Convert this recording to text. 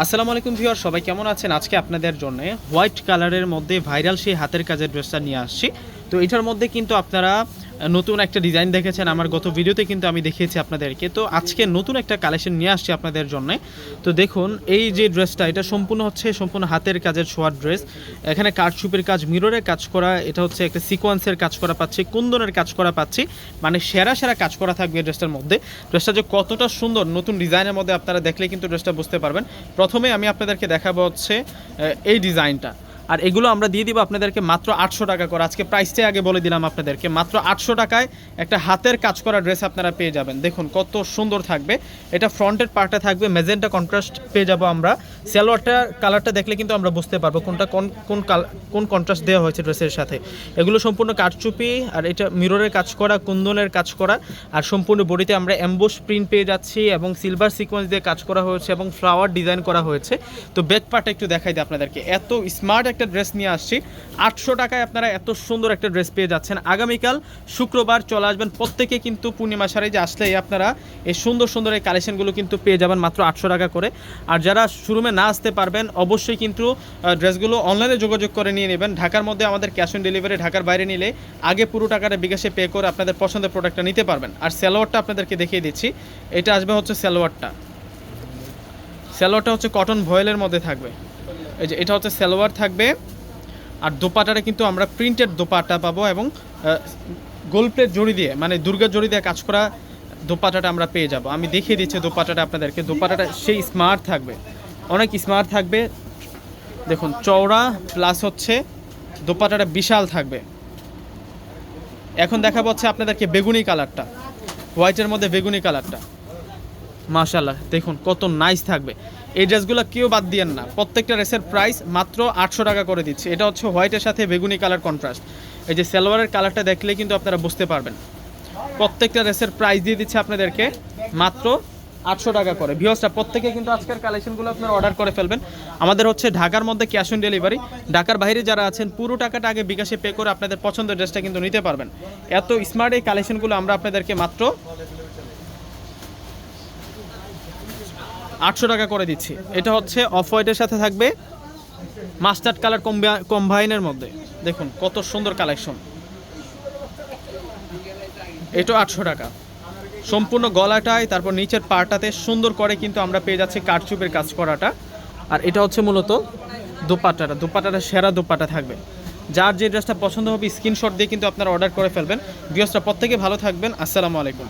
আসসালামু আলাইকুম ভিউয়ার, সবাই কেমন আছেন? আজকে আপনাদের জন্য হোয়াইট কালারের মধ্যে ভাইরাল সেই হাতের কাজের ড্রেসটা নিয়ে আসছি। তো এটার মধ্যে কিন্তু আপনারা নতুন একটা ডিজাইন দেখেছেন। আমার গত ভিডিওতে কিন্তু আমি দেখিয়েছি আপনাদেরকে। তো আজকে নতুন একটা কালেকশন নিয়ে আসছি আপনাদের জন্য। তো দেখুন, এই যে ড্রেসটা এটা সম্পূর্ণ হচ্ছে, সম্পূর্ণ হাতের কাজের ছোঁয়ার ড্রেস এখানে কাঠচুপের কাজ মিররের কাজ করা, এটা হচ্ছে একটা সিকোয়েন্সের কাজ করা পাচ্ছি, কুন্দনের কাজ করা পাচ্ছি। মানে সেরা সেরা কাজ করা থাকবে ড্রেসটার মধ্যে। ড্রেসটা যে কতটা সুন্দর, নতুন ডিজাইনের মধ্যে আপনারা দেখলে কিন্তু ড্রেসটা বুঝতে পারবেন। প্রথমে আমি আপনাদেরকে দেখাবো হচ্ছে এই ডিজাইনটা আর এগুলো আমরা দিয়ে দিব আপনাদেরকে মাত্র আটশো টাকা করে। আজকে প্রাইসটাই আগে বলে দিলাম আপনাদেরকে। মাত্র আটশো টাকায় একটা হাতের কাজ করা ড্রেস আপনারা পেয়ে যাবেন। দেখুন কত সুন্দর থাকবে। এটা ফ্রন্টের পার্টে থাকবে। মেজেন্টা কন্ট্রাস্ট পেয়ে যাব আমরা। সালোয়ারটা কালারটা দেখলে কিন্তু আমরা বুঝতে পারব কোনটা কোন কোন কোন কন্ট্রাস্ট দেওয়া হয়েছে ড্রেসের সাথে। এগুলো সম্পূর্ণ কাঠচুপি, আর এটা মিররের কাজ করা, কুন্দনের কাজ করা, আর সম্পূর্ণ বডিতে আমরা অ্যাম্বোস প্রিন্ট পেয়ে যাচ্ছি এবং সিলভার সিকোয়েন্স দিয়ে কাজ করা হয়েছে এবং ফ্লাওয়ার ডিজাইন করা হয়েছে। তো ব্যাক পার্টটা একটু দেখাই দিই আপনাদেরকে। এত স্মার্ট একটা ড্রেস নিয়ে আসছি। আটশো টাকায় আপনারা এত সুন্দর একটা ড্রেস পেয়ে যাচ্ছেন। আগামীকাল শুক্রবার চলে আসবেন। প্রত্যেকে কিন্তু পূর্ণিমা সারে যে আসলেই আপনারা এই সুন্দর সুন্দর এই কালেকশনগুলো কিন্তু পেয়ে যাবেন মাত্র আটশো টাকা করে। আর যারা শোরুমে না আসতে পারবেন, অবশ্যই কিন্তু ড্রেসগুলো অনলাইনে যোগাযোগ করে নিয়ে নেবেন। ঢাকার মধ্যে আমাদের ক্যাশ অন ডেলিভারি ঢাকার বাইরে নিলে আগে পুরো টাকাটা বিকাশে পে করে আপনাদের পছন্দের প্রোডাক্টটা নিতে পারবেন। আর সালোয়ারটা আপনাদেরকে দেখিয়ে দিচ্ছি। এটা আসবে হচ্ছে সালোয়ারটা। সালোয়ারটা হচ্ছে কটন ভয়েলের মধ্যে থাকবে। এই যে, এটা হচ্ছে সালোয়ার থাকবে। আর দোপাটাটা কিন্তু আমরা প্রিন্টেড দোপাটা পাবো এবং গোল প্লেট জড়ি দিয়ে মানে দুর্গা জড়ি দিয়ে কাজ করা দোপাটাটা আমরা পেয়ে যাব। আমি দেখিয়ে দিচ্ছি দোপাটাটা আপনাদেরকে। দোপাটাটা সেই স্মার্ট থাকবে। অনেক স্মার্ট থাকবে। দেখুন, চওড়া প্লাস হচ্ছে দোপাটাটা বিশাল থাকবে। এখন দেখা হচ্ছে আপনাদেরকে বেগুনি কালারটা। হোয়াইটের মধ্যে বেগুনি কালারটা। মাশাল্লাহ দেখুন কত নাইস থাকবে। এই ড্রেসগুলো কেউ বাদ দিয়েন না। প্রত্যেকটা ড্রেসের প্রাইস মাত্র আটশো টাকা করে দিচ্ছে। এটা হচ্ছে হোয়াইটের সাথে বেগুনি কালার কন্ট্রাস্ট এই যে সালোয়ারের কালারটা দেখলে কিন্তু আপনারা বুঝতে পারবেন। প্রত্যেকটা ড্রেসের প্রাইস দিয়ে দিচ্ছে আপনাদেরকে মাত্র আটশো টাকা করে। ভিওসটা প্রত্যেকে কিন্তু আজকের কালেকশনগুলো আপনারা অর্ডার করে ফেলবেন। আমাদের হচ্ছে ঢাকার মধ্যে ক্যাশ অন ডেলিভারি ঢাকার বাইরে যারা আছেন, পুরো টাকাটা আগে বিকাশে পে করে আপনাদের পছন্দের ড্রেসটা কিন্তু নিতে পারবেন। এত স্মার্ট এই কালেকশনগুলো আমরা আপনাদেরকে মাত্র আটশো টাকা করে দিচ্ছি। এটা হচ্ছে অফ হোয়াইটের সাথে থাকবে মাস্টার্ড কালার কম্বাইনের মধ্যে। দেখুন কত সুন্দর কালেকশন এটা আটশো টাকা। সম্পূর্ণ গলাটায়, তারপর নিচের পাটাতে সুন্দর করে কিন্তু আমরা পেয়ে যাচ্ছি কারচুপের কাজ করাটা। আর এটা হচ্ছে মূলত দোপাট্টাটা দোপাট্টাটা সেরা দোপাটা থাকবে। যার যে ড্রেসটা পছন্দ হবে স্ক্রিনশট দিয়ে কিন্তু আপনারা অর্ডার করে ফেলবেন। ড্রেসটা প্রত্যেকে ভালো থাকবেন। আসসালামু আলাইকুম।